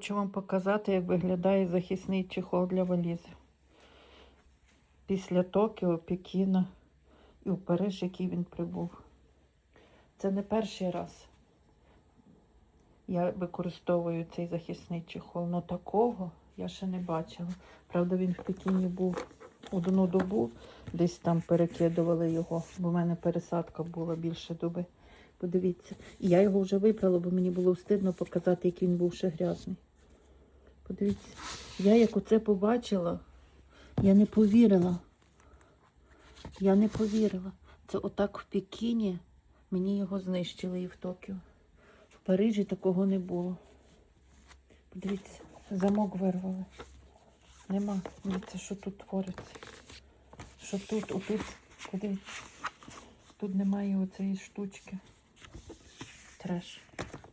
Хочу вам показати, як виглядає захисний чехол для валізи. Після Токіо, Пекіна і в Париж, який він прибув. Це не перший раз. Я використовую цей захисний чехол. Ну такого я ще не бачила. Правда, він в Пекіні був одну добу, десь там перекидували його, бо в мене пересадка була більше доби. Подивіться. Я його вже випрала, бо мені було встидно показати, який він був ще грязний. Подивіться, я як оце побачила, я не повірила. Я не повірила. Це отак в Пекіні мені його знищили і в Токіо. В Парижі такого не було. Подивіться, замок вирвали. Нема. Дивіться, що тут твориться. Що тут, отут, подивіться. Тут немає оцієї штучки. Треш.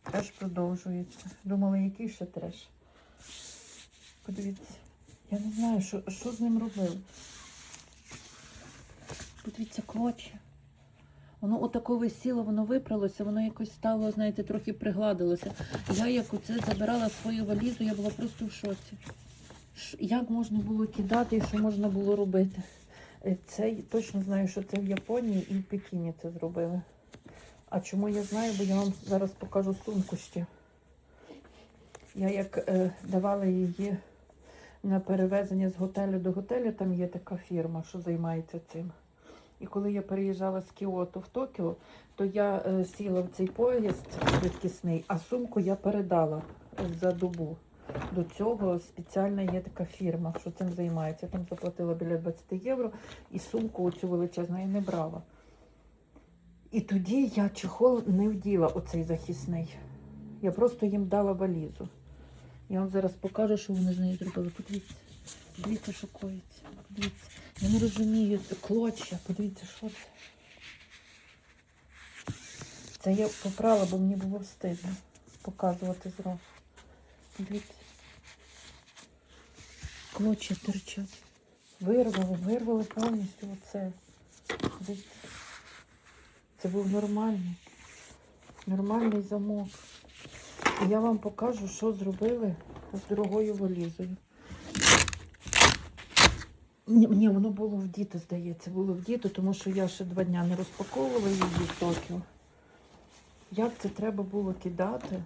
Треш продовжується. Думала, який ще треш. Подивіться. Я не знаю, що, що з ним робили. Подивіться, клочья. Воно отако висіло, воно випралося, воно якось стало, знаєте, трохи пригладилося. Я як оце забирала свою валізу, я була просто в шоці. Як можна було кидати і що можна було робити? Е, Це точно знаю, що це в Японії і в Пекіні це зробили. А чому я знаю, бо я вам зараз покажу сумку ще. Я як е, давала її на перевезення з готелю до готелю, там є така фірма, що займається цим. І коли я переїжджала з Кіото в Токіо, то я е, сіла в цей поїзд швидкісний, а сумку я передала за добу. До цього спеціальна є така фірма, що цим займається. Я там заплатила біля 20 євро і сумку оцю величезну я не брала. І тоді я чехол не вділа оцей захисний. Я просто їм дала валізу. Я вам зараз покажу, що вони з нею зробили. Подивіться. Подивіться, що коїться. Подивіться. Я не розумію. Клочя. Подивіться, що це. Це я попрала, бо мені було встидно показувати зразу. Дивіться. Клочя терчать. Вирвали, вирвали повністю оце. Дивіться. Це був нормальний. Нормальний замок. Я вам покажу, що зробили з дорогою валізою. Ні, воно було вдіто, здається, було вдіто, тому що я ще два дня не розпаковувала її в Токіо. Як це треба було кидати,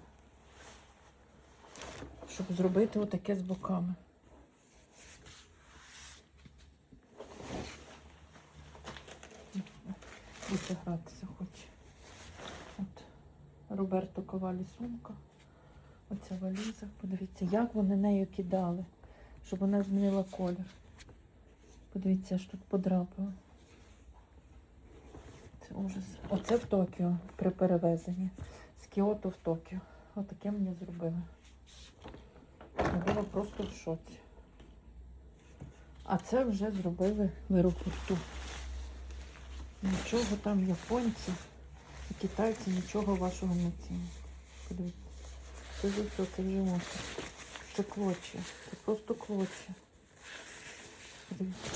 щоб зробити отаке з боками? Буде гратися хоче. От Роберто Ковалі сумка. Оця валіза. Подивіться, як вони нею кидали, щоб вона змінила колір. Подивіться, аж тут подрапало. Це ужас. Оце в Токіо при перевезенні. З Кіото в Токіо. Отаке мені зробили. Я була просто в шоці. А це вже зробили в аеропорту. Нічого там японці і китайці нічого вашого не цінять. Подивіться. Вже все, це вже мусор. Це клочья. Це просто. Подивіться.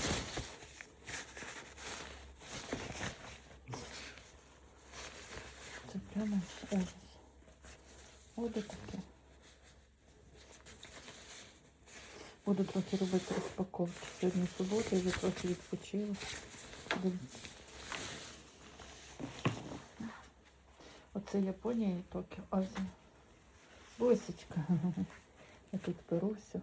Це прямо ужас. Ось таке. Буду трохи робити розпаковки. Сьогодні субота, я вже трохи відпочила. Дивіться. Оце Японія і Токіо, Азія. Босічка. Я тут беруся.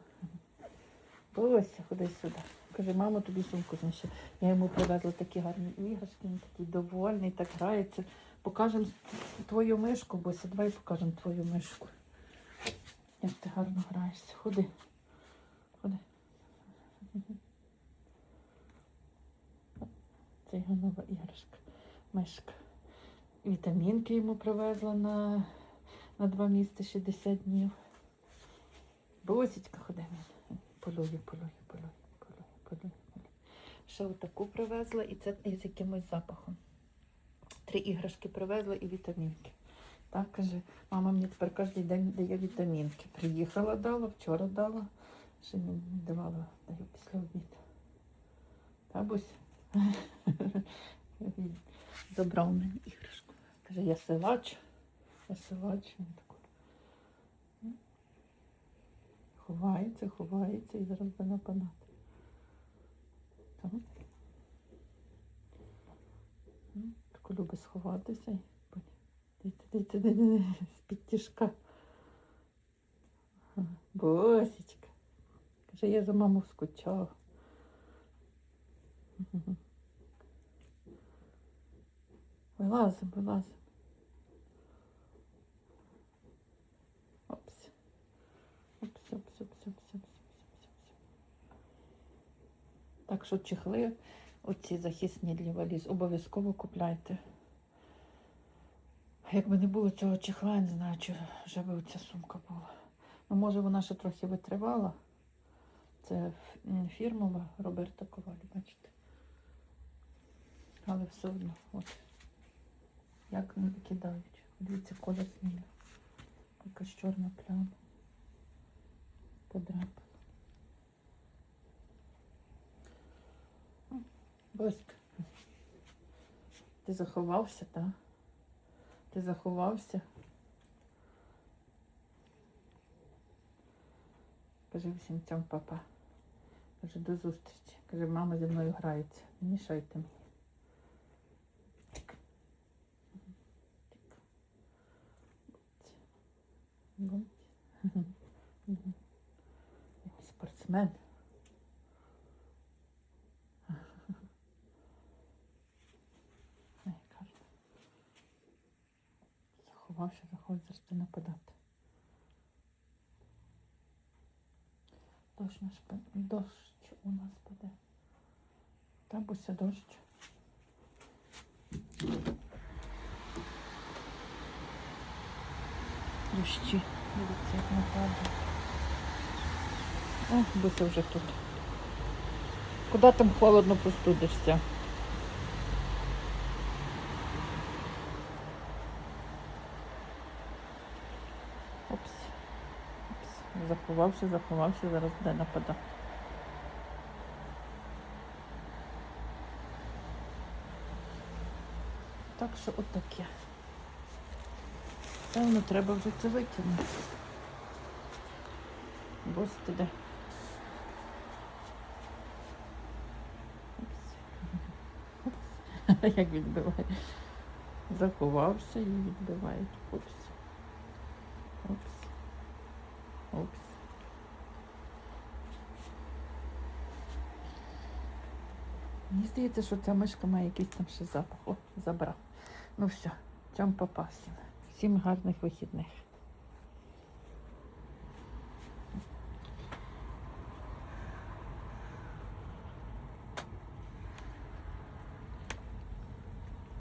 Бося, ходи сюди. Каже, мамо, тобі сумку знайшла. Я йому привезла такі гарні іграшки, він такий довольний, так грається. Покажемо твою мишку, Бося, давай покажемо твою мишку. Як ти гарно граєшся. Ходи. Ходи. Це його нова іграшка. Мишка. Вітамінки йому привезла на, на два місяці 60 днів. Босічка ходи. він Полює, полює, полює, полює, полює. Ще отаку привезла і це із якимось запахом. Три іграшки привезла і вітамінки. Так, каже, мама мені тепер кожен день дає вітамінки. Приїхала, дала, вчора дала, ще не давала, даю після обіду. Та бусь. Забрав у мене іграшку. Каже, я силач. Я силач. Він такий. Ховається, ховається і зараз буде нападати. Так. Так любить сховатися. Дивіться, дивіться, дивіться, з-під тяжка. Босічка. Каже, я за маму скучав. Вилазимо, вилазимо. Опс. Опс, опс, опс, опс, опс, опс, опс, опс. Так що чехли, оці захисні для валіз, обов'язково купляйте. Якби не було цього чехла, я не знаю, чи вже би ця сумка була. Ну, може, вона ще трохи витривала. Це фірмова Роберта Коваль, бачите. Але все одно, от. Як не викидають. Дивіться, колір зміни. Якась чорна пляма. Подряпана. Боська. Ти заховався, так? Ти заховався? Кажи всім цьому папа. Каже, до зустрічі. Каже, мама зі мною грається. Не мішайте мені. Мгм. Тик. Будь. Будь. Спортсмен. Заховався, заходить завжди нападати. Дощ наш дощ у нас паде. Та буся дощ. Дощі. Дивіться, як нападає. О, буся вже тут. Куди там холодно простудишся? Опс. Опс. Заховався, заховався, зараз буде нападати. Так що отаке. Певно, треба вже це. Господи. Опс. Опс. Як відбиває. Заховався і відбивають. Опс. Опс. Опс. Мені здається, що ця мишка має якийсь там ще запах. О, забрав. Ну все, цьому попався. Всім гарних вихідних.